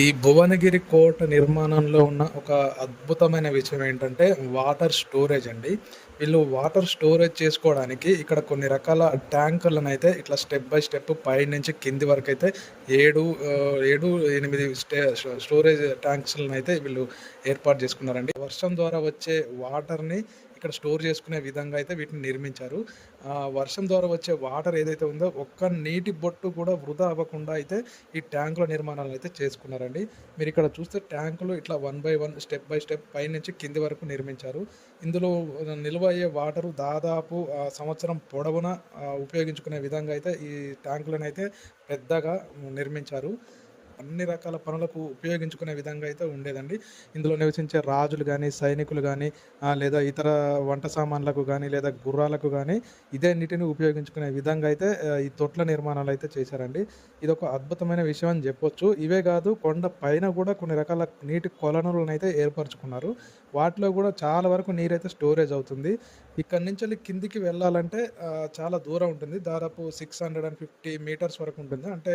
ఈ భువనగిరి కోట నిర్మాణంలో ఉన్న ఒక అద్భుతమైన విషయం ఏంటంటే వాటర్ స్టోరేజ్ అండి. వీళ్ళు వాటర్ స్టోరేజ్ చేసుకోవడానికి ఇక్కడ కొన్ని రకాల ట్యాంకర్‌లనైతే ఇట్లా స్టెప్ బై స్టెప్ పైనుంచి కింది వరకు అయితే ఏడు ఏడు ఎనిమిది స్టే స్టోరేజ్ ట్యాంక్స్లను అయితే వీళ్ళు ఏర్పాటు చేసుకున్నారండి. వర్షం ద్వారా వచ్చే వాటర్‌ని ఇక్కడ స్టోర్ చేసుకునే విధంగా అయితే వీటిని నిర్మించారు. వర్షం ద్వారా వచ్చే వాటర్ ఏదైతే ఉందో ఒక్క నీటి బొట్టు కూడా వృధా అవ్వకుండా అయితే ఈ ట్యాంకుల నిర్మాణాలనైతే మీరు ఇక్కడ చూస్తే ట్యాంకులు ఇట్లా one by one step by step పైనుంచి కింది వరకు నిర్మించారు. ఇందులో నిల్వ అయ్యే వాటరు దాదాపు సంవత్సరం పొడవునా ఉపయోగించుకునే విధంగా అయితే ఈ ట్యాంకులనైతే పెద్దగా నిర్మించారు. అన్ని రకాల పనులకు ఉపయోగించుకునే విధంగా అయితే ఉండేదండి. ఇందులో నివసించే రాజులు కానీ సైనికులు కానీ లేదా ఇతర వంట సామాన్లకు కానీ లేదా గుర్రాలకు కానీ ఇదే నీటిని ఉపయోగించుకునే విధంగా అయితే ఈ తొట్ల నిర్మాణాలు అయితే చేశారండి. ఇది ఒక అద్భుతమైన విషయం అని చెప్పొచ్చు ఇవే కాదు కొండ పైన కూడా కొన్ని రకాల నీటి కొలనులనైతే ఏర్పరచుకున్నారు. వాటిలో కూడా చాలా వరకు నీరైతే స్టోరేజ్ అవుతుంది. ఇక్కడి నుంచి కిందికి వెళ్ళాలంటే చాలా దూరం ఉంటుంది. దాదాపు 650 మీటర్స్ వరకు ఉంటుంది. అంటే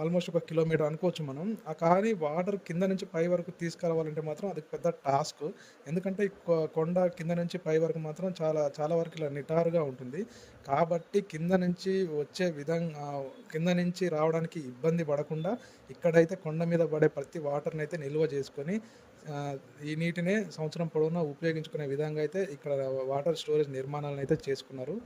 ఆల్‌మోస్ట్ ఒక కిలోమీటర్ అనుకోవచ్చు మనం. ఆ కానీ వాటర్ కింద నుంచి పై వరకు తీసుకురావాలంటే మాత్రం అది పెద్ద టాస్క్. ఎందుకంటే కొ కొండ కింద నుంచి పై వరకు మాత్రం చాలా చాలా వరకు ఇలా నిటారుగా ఉంటుంది. కాబట్టి కింద నుంచి వచ్చే విధంగా కింద నుంచి రావడానికి ఇబ్బంది పడకుండా ఇక్కడైతే కొండ మీద పడే ప్రతి వాటర్ని అయితే నిల్వ చేసుకొని ఈ నీటినే సంవత్సరం పొడవునా ఉపయోగించుకునే విధంగా అయితే ఇక్కడ వాటర్ స్టోరేజ్ నిర్మాణాలను అయితే చేసుకున్నారు.